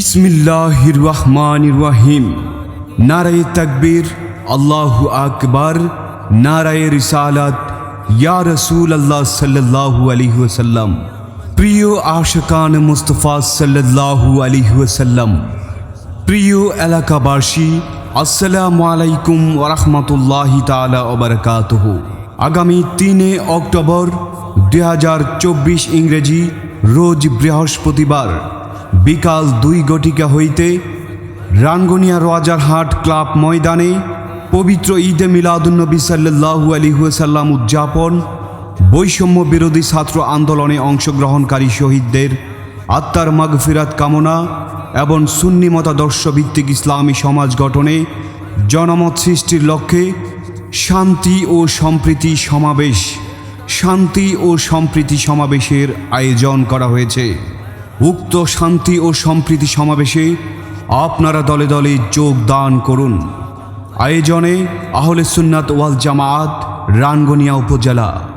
বিসমিল্লাহির রহমানির রহিম নারায়ে তাকবীর, আল্লাহু আকবার, নারায়ে রিসালাত, ইয়া রসুল আল্লাহ সাল্লাল্লাহু আলাইহি ওয়াসাল্লাম। প্রিয় আশকান মুস্তফা সাল্লাল্লাহু আলাইহি ওয়াসাল্লাম, প্রিয় এলাকাবাসী, আসসালামু আলাইকুম ওরহমতুল্লাহি তালা আগামী তিনে অক্টোবর দুই হাজার চব্বিশ ইংরেজি, রোজ বৃহস্পতিবার বিকাল দুই গটিকা হইতে রাঙ্গনিয়া রাজারহাট ক্লাব ময়দানে পবিত্র ঈদে মিলাদুন্নবী সাল্লাহু আলিহাসাল্লাম উদযাপন, বৈষম্য বিরোধী ছাত্র আন্দোলনে অংশগ্রহণকারী শহীদদের আত্মার মাগফিরাত কামনা এবং সুন্নি মতাদর্শ ভিত্তিক ইসলামী সমাজ গঠনে জনমত সৃষ্টির লক্ষ্যে শান্তি ও সম্প্রীতি সমাবেশ, শান্তি ও সম্প্রীতি সমাবেশের আয়োজন করা হয়েছে। উক্ত শান্তি ও সম্প্রীতি সমাবেশে আপনারা দলে দলে যোগদান করুন। আয়োজনে আহলে সুন্নাত ওয়াল জামাত রানগনিয়া উপজেলা।